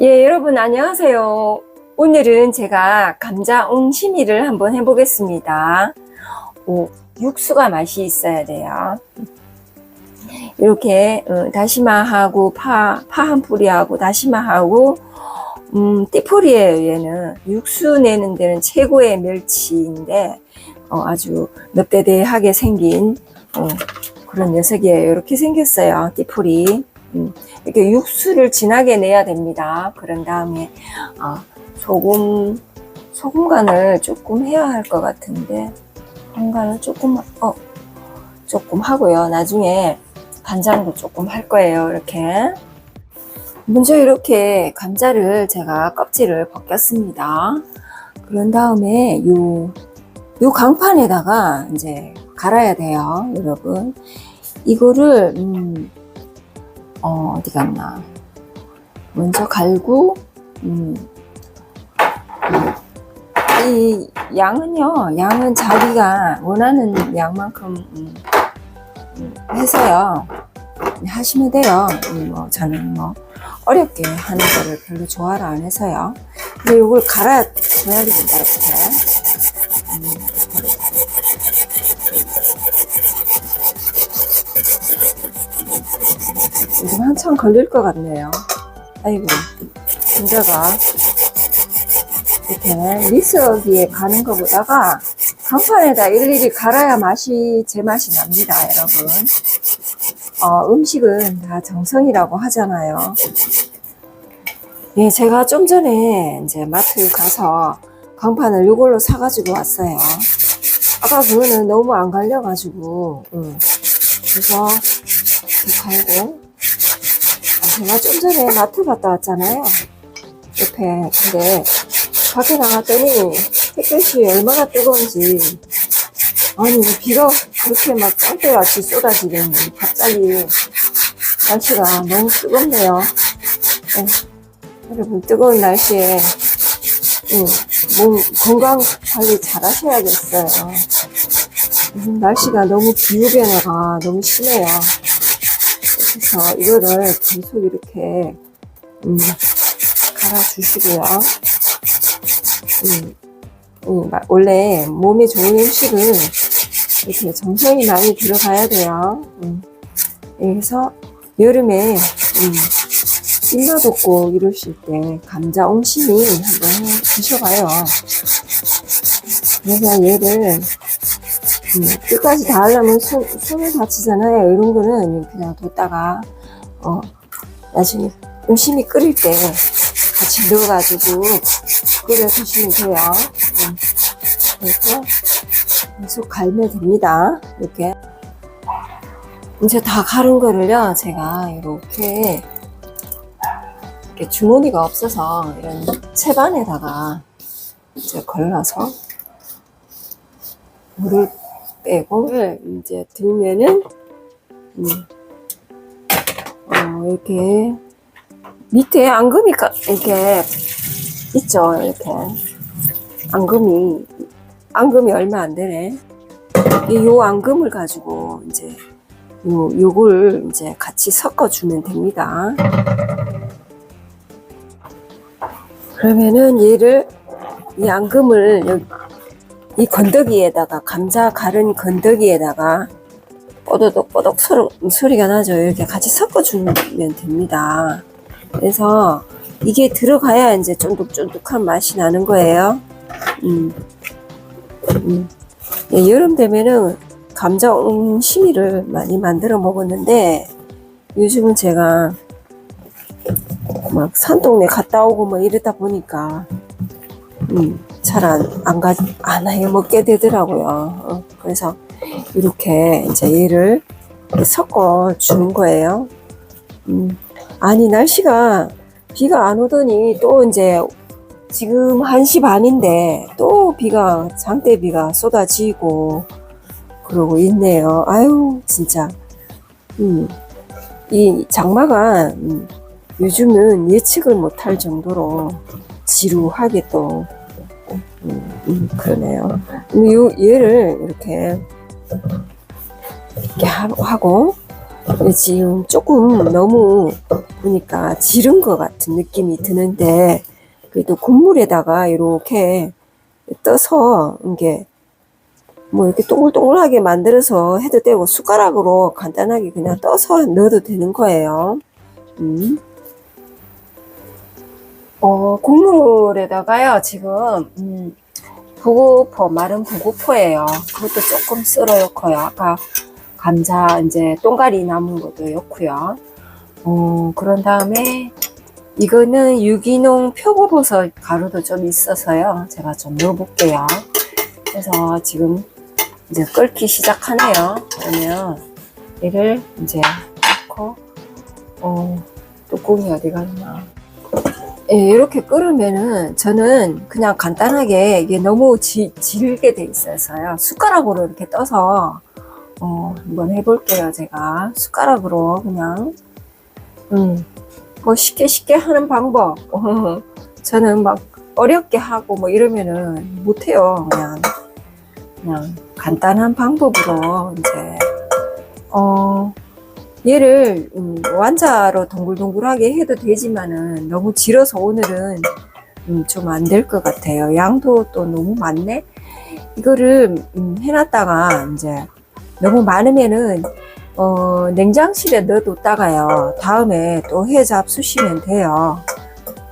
예, 여러분 안녕하세요. 오늘은 제가 감자 옹심이를 한번 해보겠습니다. 오, 육수가 맛이 있어야 돼요. 이렇게 어, 다시마하고 파, 파 한 뿌리하고 다시마하고 음, 띠포리예요 얘는 육수 내는 데는 최고의 멸치인데 어, 아주 넙대대하게 생긴 어, 그런 녀석이에요. 이렇게 생겼어요. 띠포리. 음, 이렇게 육수를 진하게 내야 됩니다. 그런 다음에 어, 소금 소금 간을 조금 해야 할 것 같은데 소금 간을 조금 어 조금 하고요. 나중에 간장도 조금 할 거예요. 이렇게 먼저 이렇게 감자를 제가 껍질을 벗겼습니다. 그런 다음에 요, 요 강판에다가 이제 갈아야 돼요, 여러분. 이거를 음, 어, 어디 갔나? 먼저 갈고, 음, 이 양은요, 양은 자기가 원하는 양만큼 음, 음, 해서요, 하시면 돼요. 음, 뭐, 저는 뭐, 어렵게 하는 거를 별로 좋아를 안 해서요. 근데 이걸 갈아 줘야 됩니다, 이렇게. 지금 한참 걸릴 것 같네요. 아이고, 감자가 이렇게 미스기에 가는 것보다가 강판에다 일일이 갈아야 맛이 제 맛이 납니다, 여러분. 어, 음식은 다 정성이라고 하잖아요. 예, 제가 좀 전에 이제 마트 가서 강판을 이걸로 사가지고 왔어요. 아까 그거는 너무 안 갈려가지고, 응. 그래서 이렇게 갈고, 아, 제가 좀 전에 마트 갔다 왔잖아요. 옆에. 근데 밖에 나갔더니 햇볕이 얼마나 뜨거운지. 아니, 비가 그렇게 막 짱대같이 쏟아지더니 갑자기 날씨가 너무 뜨겁네요. 네. 여러분, 뜨거운 날씨에 음, 몸 건강 관리 잘 하셔야겠어요. 음, 날씨가 너무 기후변화가 너무 심해요. 그래서 이거를 계속 이렇게 음, 갈아주시고요. 음, 음, 마- 원래 몸에 좋은 음식은 이렇게 정성이 많이 들어가야 돼요. 음, 그래서 여름에 음, 입맛 없고 이러실 때 감자 옹심이 한번 해 드셔봐요. 그래서 얘를 음, 끝까지 다 하려면 손, 손을 다치잖아요. 이런 거는 그냥 뒀다가 어, 나중에 옹심이 끓일 때 같이 넣어가지고 끓여 드시면 돼요. 음, 그래서 계속 갈면 됩니다. 이렇게 이제 다 가른 거를요 제가 이렇게 이렇게 주머니가 없어서 이런 채반에다가 이제 걸러서 물을 빼고 이제 들면은 음, 어, 이렇게 밑에 앙금이 까- 이렇게 있죠 이렇게. 앙금이 앙금이 얼마 안 되네. 이요 앙금을 가지고 이제 요 요걸 이제 같이 섞어 주면 됩니다. 그러면은 얘를 이 앙금을 여기 이 건더기에다가 감자 갈은 건더기에다가 뽀도독 뽀독 소리, 소리 가 나죠. 이렇게 같이 섞어주면 됩니다. 그래서 이게 들어가야 이제 쫀득쫀득한 맛이 나는 거예요. 음. 음. 예, 여름 되면은 감자 옹심이를 많이 만들어 먹었는데 요즘은 제가 막 산동네 갔다 오고 뭐 이러다 보니까 음, 잘안 안 가, 안 해 먹게 되더라고요. 어, 그래서 이렇게 이제 얘를 섞어 주는 거예요. 음, 아니 날씨가 비가 안 오더니 또 이제 지금 1시 반인데 또 비가 장대비가 쏟아지고 그러고 있네요. 아유 진짜 음, 이 장마가 음, 요즘은 예측을 못할 정도로 지루하게 또 음, 음, 그러네요. 음, 요, 얘를 이렇게 이렇게 하- 하고 지금 조금 너무 보니까 지른 것 같은 느낌이 드는데 그래도 국물에다가 이렇게 떠서 이게 뭐 이렇게 동글동글하게 만들어서 해도 되고 숟가락으로 간단하게 그냥 떠서 넣어도 되는 거예요. 음. 어, 국물에다가요, 지금, 음, 부구포, 마른 부구포예요. 그것도 조금 썰어 넣고요. 아까 감자, 이제, 똥가리 남은 것도 넣고요. 어, 그런 다음에, 이거는 유기농 표고버섯 가루도 좀 있어서요. 제가 좀 넣어볼게요. 그래서 지금 이제 끓기 시작하네요. 그러면, 얘를 이제 넣고, 어, 뚜껑이 어디 갔나. 예, 이렇게 끓으면은 저는 그냥 간단하게 이게 너무 지, 질게 돼 있어서요. 숟가락으로 이렇게 떠서 어, 한번 해볼게요. 제가 숟가락으로 그냥 음, 뭐 쉽게 쉽게 하는 방법. 어, 저는 막 어렵게 하고 뭐 이러면은 못해요. 그냥 그냥 간단한 방법으로 이제 어. 얘를 음, 완자로 동글동글하게 해도 되지만은 너무 질어서 오늘은 음, 좀 안 될 것 같아요. 양도 또 너무 많네. 이거를 음, 해놨다가 이제 너무 많으면은 어, 냉장실에 넣어뒀다가요. 다음에 또 해 잡수시면 돼요.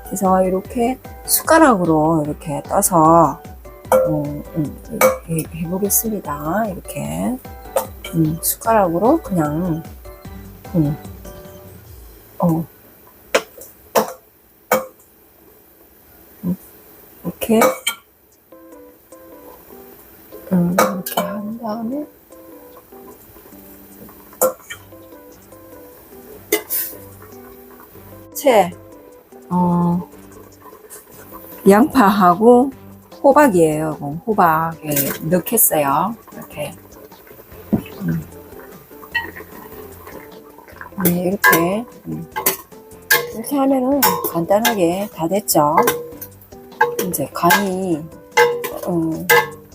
그래서 이렇게 숟가락으로 이렇게 떠서 음, 음, 이렇게 해보겠습니다. 이렇게 음, 숟가락으로 그냥 음. 어. 음, 이렇게. 음, 이렇게 한 다음에. 채, 어, 양파하고 호박이에요. 어, 호박에 넣겠어요. 이렇게. 네, 이렇게. 음. 이렇게 하면은 간단하게 다 됐죠. 이제 간이, 음,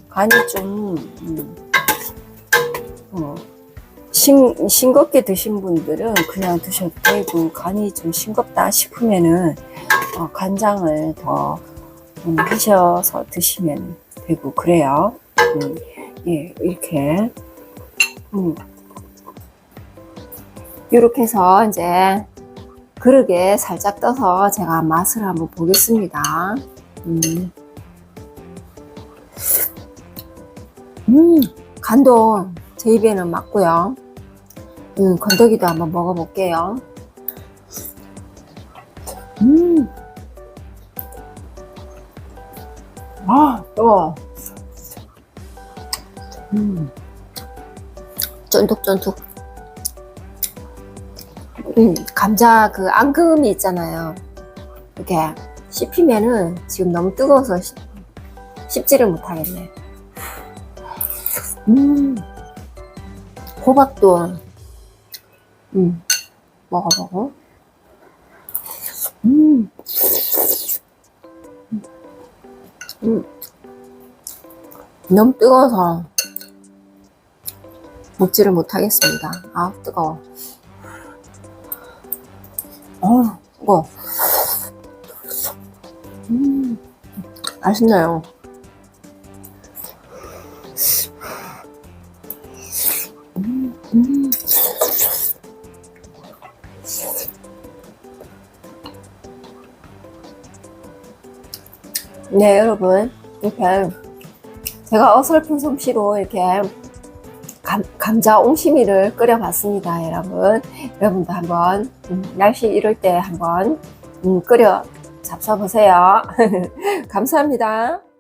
간이 좀, 음, 어, 싱, 싱겁게 드신 분들은 그냥 드셔도 되고, 간이 좀 싱겁다 싶으면은, 어, 간장을 더, 음, 하셔서 드시면 되고, 그래요. 음, 예, 이렇게. 음. 이렇게 해서 이제 그릇에 살짝 떠서 제가 맛을 한번 보겠습니다. 음, 음 간도 제 입에는 맞고요. 음, 건더기도 한번 먹어볼게요. 음, 아, 또, 음, 쫀득쫀득. 음, 감자 그 앙금이 있잖아요. 이렇게 씹히면은 지금 너무 뜨거워서 씹, 씹지를 못하겠네. 음, 호박도, 음, 먹어보고. 음, 음, 너무 뜨거워서 먹지를 못하겠습니다. 아, 뜨거워. 어, 이거. 음, 맛있네요. 음, 음. 네, 여러분. 이렇게 제가 어설픈 솜씨로 이렇게 감, 감자 옹심이를 끓여봤습니다, 여러분. 여러분도 한번 음, 날씨 이럴 때 한번 음, 끓여 잡숴보세요. 감사합니다.